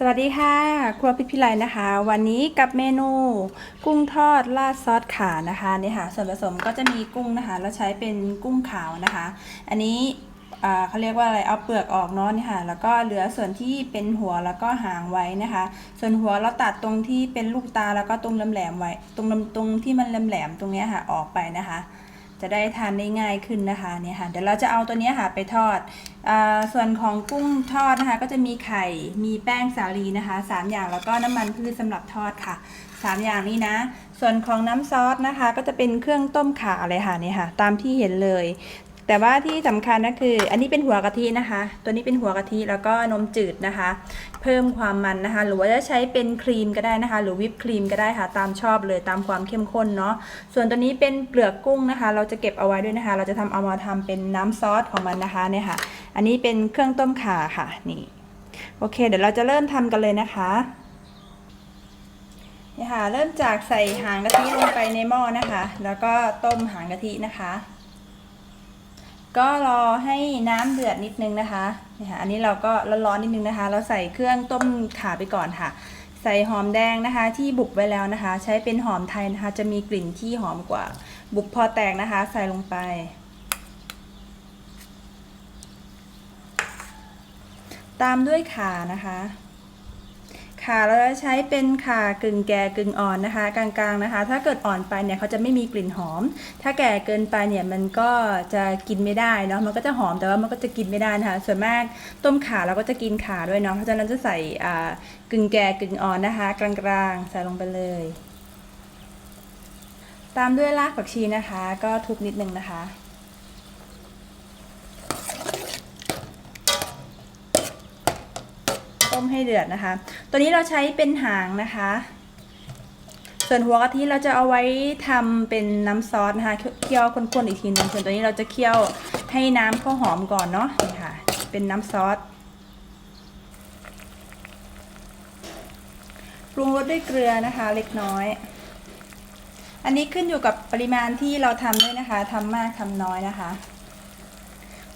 สวัสดีค่ะ ครัวพิพิไลนะคะ วันนี้กับเมนู กุ้งทอดราดซอสขานะคะนี่ค่ะส่วนผสมก็จะมีกุ้งนะคะ เราใช้เป็นกุ้งขาวนะคะ อันนี้เขาเรียกว่าอะไรเอาเปลือกออกเนาะนี่ค่ะ แล้วก็เหลือส่วนที่เป็นหัวแล้วก็หางไว้นะคะ ส่วนหัวเราตัดตรงที่เป็นลูกตาแล้วก็ตรงแหลมๆไว้ ตรงตรงที่มันแหลมๆตรงเนี้ยค่ะออกไปนะคะ จะได้ทานได้ง่ายขึ้นนะคะเนี่ยค่ะเดี๋ยวเราจะเอาตัวนี้ค่ะไปทอดอส่วนของกุ้งทอดนะคะ ก็จะมีไข่มีแป้งสาลีนะคะสามอย่างแล้วก็น้ำมันพืชสำหรับทอดค่ะสามอย่างนี้นะ ส่วนของน้ำซอสนะคะ ก็จะเป็นเครื่องต้มข่าเลยค่ะเนี่ยค่ะ ตามที่เห็นเลย แต่ว่าที่สำคัญก็คือ อันนี้เป็นหัวกะทินะคะ ตัวนี้เป็นหัวกะทิแล้วก็นมจืดนะคะ เพิ่มความมันนะคะ หรือว่าจะใช้เป็นครีมก็ได้นะคะ หรือวิปครีมก็ได้ค่ะ ตามชอบเลยตามความเข้มข้นเนาะ ส่วนตัวนี้เป็นเปลือกกุ้งนะคะ เราจะเก็บเอาไว้ด้วยนะคะ เราจะทำเอามาทำเป็นน้ำซอสของมันนะคะเนี่ยค่ะ อันนี้เป็นเครื่องต้มข่าค่ะนี่ โอเค เดี๋ยวเราจะเริ่มทำกันเลยนะคะนี่ค่ะ เริ่มจากใส่หางกะทิลงไปในหม้อนะคะ แล้วก็ต้มหางกะทินะคะ ก็รอให้น้ำเดือดนิดนึงนะคะนี่ค่ะอันนี้เราก็ร้อนๆนิดนึงนะคะ เราใส่เครื่องต้มขาไปก่อนค่ะ ใส่หอมแดงนะคะ ที่บุกไว้แล้วนะคะ ใช้เป็นหอมไทยนะคะ จะมีกลิ่นที่หอมกว่า บุกพอแตกนะคะ ใส่ลงไป ตามด้วยขานะคะ ข่าเราจะใช้เป็นข่ากึ่งแก่กึ่งอ่อนนะคะ กลางๆนะคะ ถ้าเกิดอ่อนไปเนี่ยเขาจะไม่มีกลิ่นหอม ถ้าแก่เกินไปเนี่ยมันก็จะกินไม่ได้เนาะมันก็จะหอมแต่ว่ามันก็จะกินไม่ได้นะคะ ส่วนมากต้มขาเราก็จะกินขาด้วยเนาะเพราะฉะนั้นจะใส่อ่ากึ่งแก่กึ่งอ่อนนะคะ กลางๆใส่ลงไปเลย ตามด้วยรากผักชีนะคะ ก็ทุบนิดนึงนะคะ ต้มให้เดือดนะคะ ตัวนี้เราใช้เป็นหางนะคะ ส่วนหัวกะทิเราจะเอาไว้ทำเป็นน้ำซอสนะคะ เคี่ยวข้นๆอีกทีนึงส่วนตัวนี้เราจะเคี่ยวให้น้ำข้าหอมก่อนเนาะนี่ค่ะ เป็นน้ำซอสปรุงรสด้วยเกลือนะคะ เล็กน้อย อันนี้ขึ้นอยู่กับปริมาณที่เราทำด้วยนะคะทำมากทำน้อยนะคะ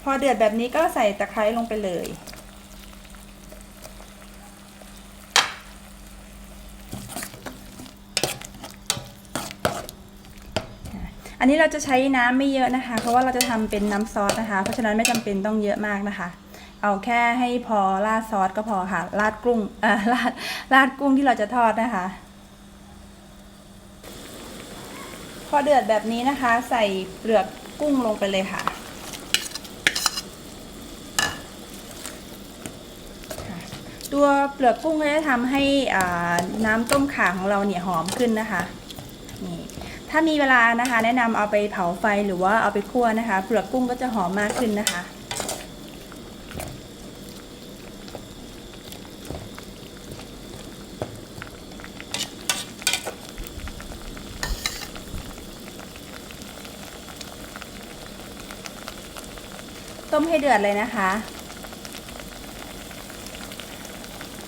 พอเดือดแบบนี้ก็ใส่ตะไคร้ลงไปเลย อันนี้เราจะใช้น้ำไม่เยอะนะคะ เพราะว่าเราจะทำเป็นน้ำซอสนะคะ เพราะฉะนั้นไม่จำเป็นต้องเยอะมากนะคะ เอาแค่ให้พอราดซอสก็พอค่ะ ราดกุ้งเอ่อราดราดกุ้งที่เราจะทอดนะคะ พอเดือดแบบนี้นะคะ ใส่เปลือกกุ้งลงไปเลยค่ะตัวเปลือกกุ้งก็จะทำให้น้ำต้มข่าของเราเนี่ยหอมขึ้นนะคะ ถ้ามีเวลานะคะ แนะนำเอาไปเผาไฟหรือว่าเอาไปคั่วนะคะ เปลือกกุ้งก็จะหอมมากขึ้นนะคะ ต้มให้เดือดเลยนะคะ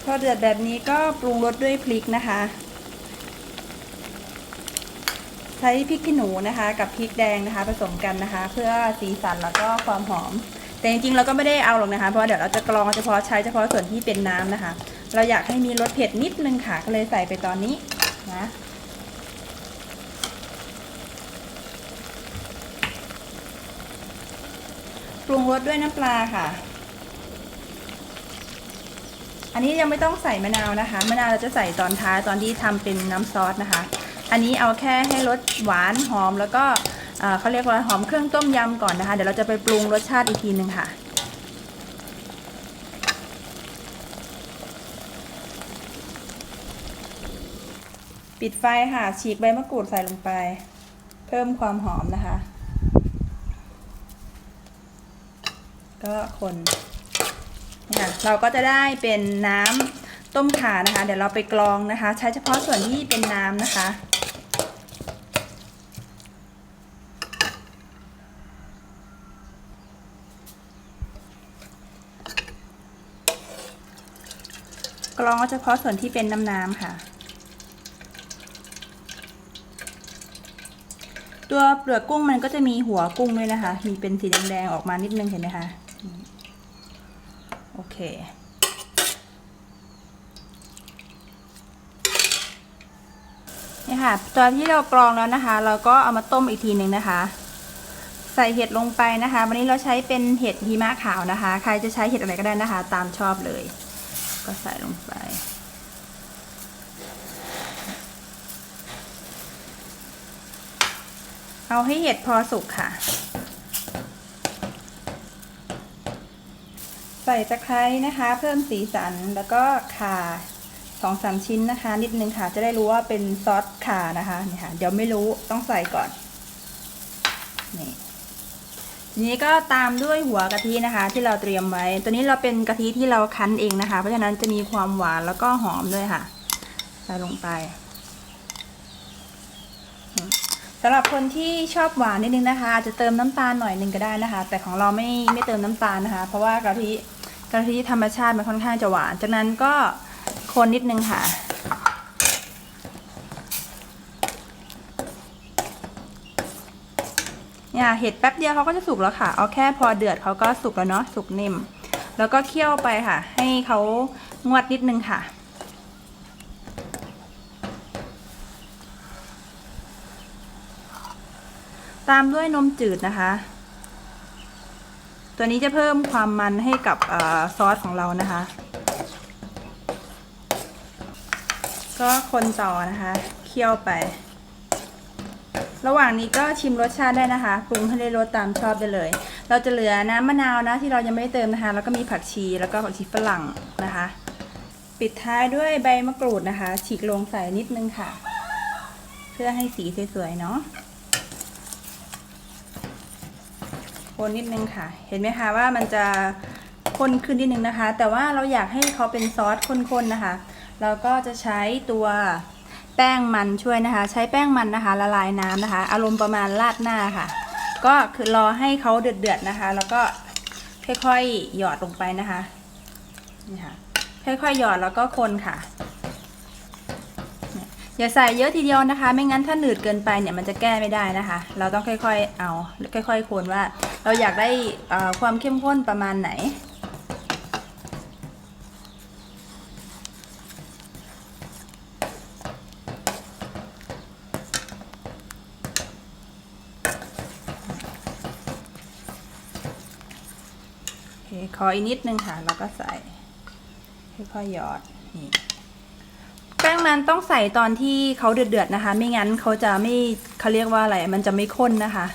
พอเดือดแบบนี้ก็ปรุงรสด้วยพริกนะคะ ใช้พริกขี้หนูนะคะ กับพริกแดงนะคะ ผสมกันนะคะ เพื่อสีสันแล้วก็ความหอม แต่จริงๆเราก็ไม่ได้เอาหรอกนะคะ เพราะเดี๋ยวเราจะกรองเฉพาะใช้เฉพาะส่วนที่เป็นน้ำนะคะ เราอยากให้มีรสเผ็ดนิดนึงค่ะก็เลยใส่ไปตอนนี้นะปรุงรสด้วยน้ำปลาค่ะ อันนี้ยังไม่ต้องใส่มะนาวนะคะ มะนาวเราจะใส่ตอนท้ายตอนที่ทำเป็นน้ำซอสนะคะ อันนี้เอาแค่ให้รสหวานหอมแล้วก็เขาเรียกว่าหอมเครื่องต้มยำก่อนนะคะ เดี๋ยวเราจะไปปรุงรสชาติอีกทีหนึ่งค่ะปิดไฟค่ะ ฉีกใบมะกรูดใส่ลงไป เพิ่มความหอมนะคะ ก็คนเนี่ยเราก็จะได้เป็นน้ำต้มข่านะคะ เดี๋ยวเราไปกรองนะคะ ใช้เฉพาะส่วนที่เป็นน้ำนะคะ รองเฉพาะส่วนที่เป็นน้ำน้ำค่ะ ตัวเปลือกกุ้งมันก็จะมีหัวกุ้งด้วยนะคะ มีเป็นสีแดงๆออกมานิดนึงเห็นไหมคะ โอเคนี่ค่ะ ตอนที่เรากรองแล้วนะคะ เราก็เอามาต้มอีกทีหนึ่งนะคะ ใส่เห็ดลงไปนะคะ วันนี้เราใช้เป็นเห็ดหิมะขาวนะคะ ใครจะใช้เห็ดอะไรก็ได้นะคะ ตามชอบเลย ก็ใส่ลงไป เอาให้เห็ดพอสุกค่ะ ใส่ตะไคร้นะคะ เพิ่มสีสันแล้วก็ข่าสองสามชิ้นนะคะ นิดนึงค่ะ จะได้รู้ว่าเป็นซอสข่านะคะนี่ค่ะ เดี๋ยวไม่รู้ต้องใส่ก่อนนี่ นี้ก็ตามด้วยหัวกะทินะคะ ที่เราเตรียมไว้ ตัวนี้เราเป็นกะทิที่เราคั้นเองนะคะ เพราะฉะนั้นจะมีความหวานแล้วก็หอมด้วยค่ะใส่ลงไปสำหรับคนที่ชอบหวานนิดนึงนะคะอาจจะเติมน้ำตาลหน่อยนึงก็ได้นะคะ แต่ของเราไม่ไม่เติมน้ำตาลนะคะ เพราะว่ากะทิกะทิธรรมชาติมันค่อนข้างจะหวาน จากนั้นก็คนนิดนึงค่ะ เนี่ยเห็ดแป๊บเดียวเขาก็จะสุกแล้วค่ะ เอาแค่พอเดือดเขาก็สุกแล้วเนาะสุกนิ่ม แล้วก็เคี่ยวไปค่ะ ให้เขางวดนิดนึงค่ะ ตามด้วยนมจืดนะคะ ตัวนี้จะเพิ่มความมันให้กับอซอสของเรานะคะ ก็คนต่อนะคะ เคี่ยวไป ระหว่างนี้ก็ชิมรสชาติได้นะคะปรุงให้ได้รสตามชอบได้เลย เราจะเหลือน้ำมะนาวนะที่เรายังไม่ได้เติมนะคะ แล้วก็มีผักชีแล้วก็ผักชีฝรั่งนะคะ ปิดท้ายด้วยใบมะกรูดนะคะ ฉีกลงใส่นิดนึงค่ะ เพื่อให้สีสวยๆเนาะคนนิดนึงค่ะ เห็นไหมคะว่ามันจะข้นขึ้นนิดนึงนะคะ แต่ว่าเราอยากให้เขาเป็นซอสข้นๆนะคะ เราก็จะใช้ตัว แป้งมันช่วยนะคะ ใช้แป้งมันนะคะ ละลายน้ำนะคะ อารมณ์ประมาณราดหน้าค่ะ ก็คือรอให้เขาเดือดๆนะคะ แล้วก็ค่อยๆหยอดลงไปนะคะนี่ค่ะค่อยๆหยอดแล้วก็คนค่ะอย่าใส่เยอะทีเดียวนะคะ ไม่งั้นถ้าหนืดเกินไปเนี่ยมันจะแก้ไม่ได้นะคะ เราต้องค่อยๆเอาค่อยๆคนว่า เราอยากได้ความเข้มข้นประมาณไหน ขออีกนิดนึงค่ะแล้วก็ใส่ค่อยๆหยอดนี่แป้งมันต้องใส่ตอนที่เขาเดือดๆนะคะ ไม่งั้นเขาจะไม่เขาเรียกว่าอะไร มันจะไม่ข้นนะคะ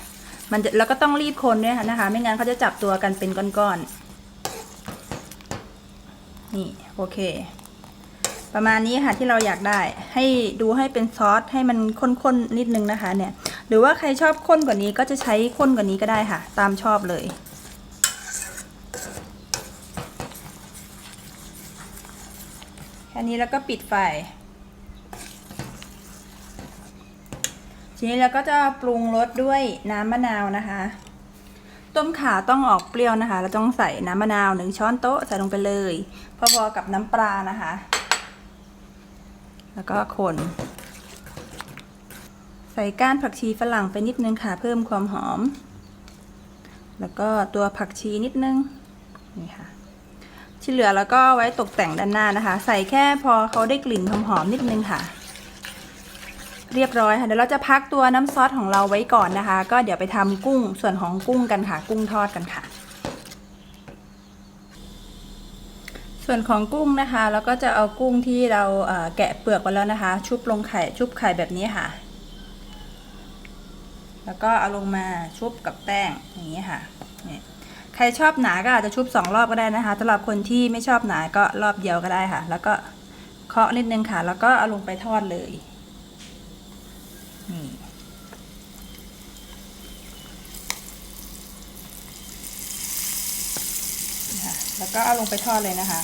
มันจะแล้วก็ต้องรีบคนด้วยนะคะ ไม่งั้นเขาจะจับตัวกันเป็นก้อนๆ นี่โอเค ประมาณนี้ค่ะที่เราอยากได้ ให้ดูให้เป็นซอสให้มันข้นๆนิดนึงนะคะ เนี่ย หรือว่าใครชอบข้นกว่านี้ก็จะใช้ข้นกว่านี้ก็ได้ค่ะ ตามชอบเลย แค่นี้แล้วก็ปิดไฟ ทีนี้เราก็จะปรุงรสด้วยน้ำมะนาวนะคะ ต้มข่าต้องออกเปรี้ยวนะคะ เราต้องใส่น้ำมะนาวหนึ่งช้อนโต๊ะใส่ลงไปเลย พอๆกับน้ำปลานะคะ แล้วก็คน ใส่ก้านผักชีฝรั่งไปนิดนึงค่ะ เพิ่มความหอม แล้วก็ตัวผักชีนิดนึง นี่ค่ะ ที่เหลือแล้วก็ไว้ตกแต่งด้านหน้านะคะ ใส่แค่พอเขาได้กลิ่นหอมๆนิดนึงค่ะ เรียบร้อยค่ะเดี๋ยวเราจะพักตัวน้ำซอสของเราไว้ก่อนนะคะ ก็เดี๋ยวไปทำกุ้งส่วนของกุ้งกันค่ะ กุ้งทอดกันค่ะ ส่วนของกุ้งนะคะแล้วก็จะเอากุ้งที่เราแกะเปลือกไว้แล้วนะคะ ชุบลงไข่ชุบไข่แบบนี้ค่ะ แล้วก็เอาลงมาชุบกับแป้งอย่างนี้ค่ะเนี่ใค รชอบหนาก็อาจจะชุบสองรอบก็ได้นะคะสำหรับคนที่ไม่ชอบหนาก็รอบเดียวก็ได้ค่ะ แล้วก็เคาะนิดนึงค่ะ แล้วก็เอาลงไปทอดเลยนี่ค่ะแล้วก็เอาลงไปทอดเลยนะคะ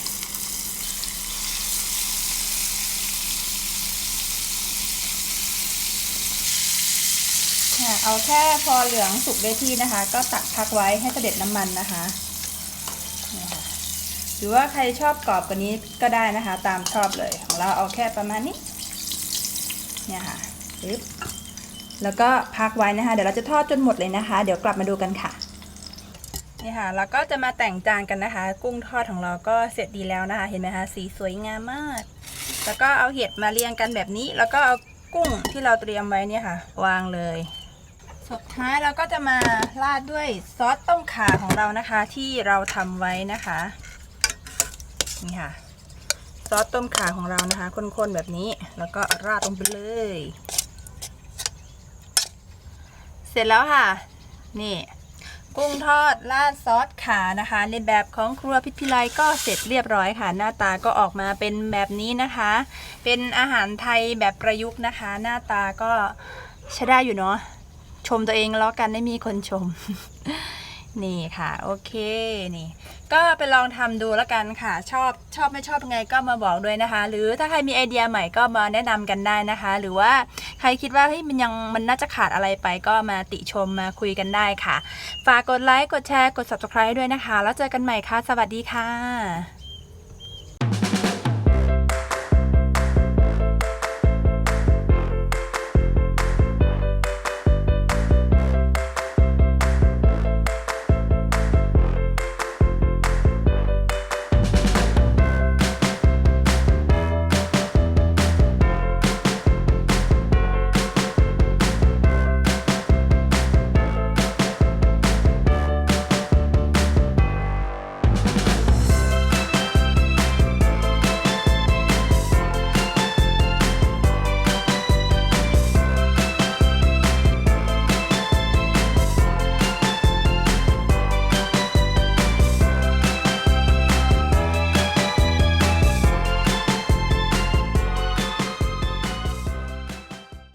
ค่ะเอาแค่พอเหลืองสุกได้ที่นะคะ ก็ตักพักไว้ให้เสด็จน้ำมันนะคะนี่ค่ะหรือว่าใครชอบกรอบกว่านี้ก็ได้นะคะ ตามชอบเลยของเราเอาแค่ประมาณนี้เนี่ยค่ะปึ๊บแล้วก็พักไว้นะคะ เดี๋ยวเราจะทอดจนหมดเลยนะคะ เดี๋ยวกลับมาดูกันค่ะนี่ค่ะแล้วก็จะมาแต่งจานกันนะคะ กุ้งทอดของเราก็เสร็จดีแล้วนะคะ เห็นไหมคะสีสวยงามมาก แล้วก็เอาเห็ดมาเรียงกันแบบนี้ แล้วก็เอากุ้งที่เราเตรียมไว้เนี่ยค่ะ วางเลย สุดท้ายเราก็จะมาราดด้วยซอสต้มข่าของเรานะคะ ที่เราทำไว้นะคะ นี่ค่ะ ซอสต้มข่าของเรานะคะข้นๆแบบนี้ แล้วก็ราดลงไปเลย เสร็จแล้วค่ะ นี่ กุ้งทอดราดซอสขานะคะ ในแบบของครัวพิพิไลก็เสร็จเรียบร้อยค่ะ หน้าตาก็ออกมาเป็นแบบนี้นะคะ เป็นอาหารไทยแบบประยุกต์นะคะ หน้าตาก็ใช้ได้อยู่เนาะ ชมตัวเองแล้วกันไม่มีคนชม นี่ค่ะ โอเคนี่ ก็ไปลองทำดูแล้วกันค่ะ ชอบชอบไม่ชอบยังไงก็มาบอกด้วยนะคะ หรือถ้าใครมีไอเดียใหม่ก็มาแนะนำกันได้นะคะ หรือว่าใครคิดว่าเฮ้ยมันยังมันน่าจะขาดอะไรไปก็มาติชมมาคุยกันได้ค่ะ ฝากกดไลค์กดแชร์กด subscribe ด้วยนะคะ แล้วเจอกันใหม่ค่ะ สวัสดีค่ะ